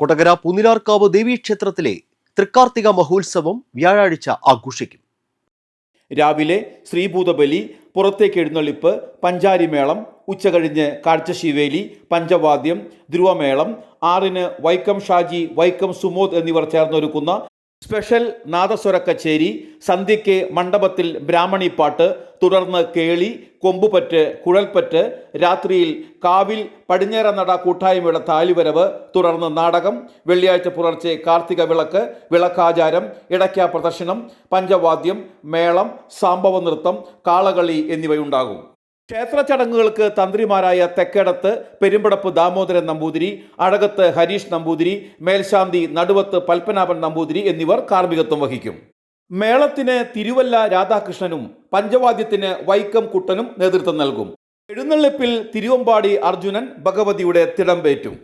കൊടകര പുന്നിലാർക്കാവ് ദേവീക്ഷേത്രത്തിലെ തൃക്കാർത്തിക മഹോത്സവം വ്യാഴാഴ്ച ആഘോഷിക്കും. രാവിലെ ശ്രീഭൂതബലി പുറത്തേക്ക് എഴുന്നള്ളിപ്പ് പഞ്ചാരിമേളം ഉച്ചകഴിഞ്ഞ് കാഴ്ചശിവേലി പഞ്ചവാദ്യം ധ്രുവമേളം ആറിന് വൈക്കം ഷാജി വൈക്കം സുമോദ് എന്നിവർ ചേർന്നൊരുക്കുന്ന സ്പെഷ്യൽ നാദസ്വര കച്ചേരി സന്ധ്യയ്ക്ക് മണ്ഡപത്തിൽ ബ്രാഹ്മണിപ്പാട്ട് തുടർന്ന് കേളി കൊമ്പുപറ്റ് കുഴൽപ്പറ്റ് രാത്രിയിൽ കാവിൽ പടിഞ്ഞേറ നട കൂട്ടായ്മയുടെ താലിവരവ് തുടർന്ന് നാടകം വെള്ളിയാഴ്ച പുലർച്ചെ കാർത്തിക വിളക്ക് വിളക്കാചാരം ഇടയ്ക്ക പ്രദർശനം പഞ്ചവാദ്യം മേളം സാമ്പവ നൃത്തം കാളകളി എന്നിവയുണ്ടാകും. ക്ഷേത്ര ചടങ്ങുകൾക്ക് തന്ത്രിമാരായ തെക്കേടത്ത് പെരുമ്പടപ്പ് ദാമോദരൻ നമ്പൂതിരി അഴകത്ത് ഹരീഷ് നമ്പൂതിരി മേൽശാന്തി നടുവത്ത് പത്മനാഭൻ നമ്പൂതിരി എന്നിവർ കാർമ്മികത്വം വഹിക്കും. മേളത്തിന് തിരുവല്ല രാധാകൃഷ്ണനും പഞ്ചവാദ്യത്തിന് വൈക്കം കുട്ടനും നേതൃത്വം നൽകും. എഴുന്നള്ളിപ്പിൽ തിരുവമ്പാടി അർജുനൻ ഭഗവതിയുടെ തിടമ്പേറ്റും.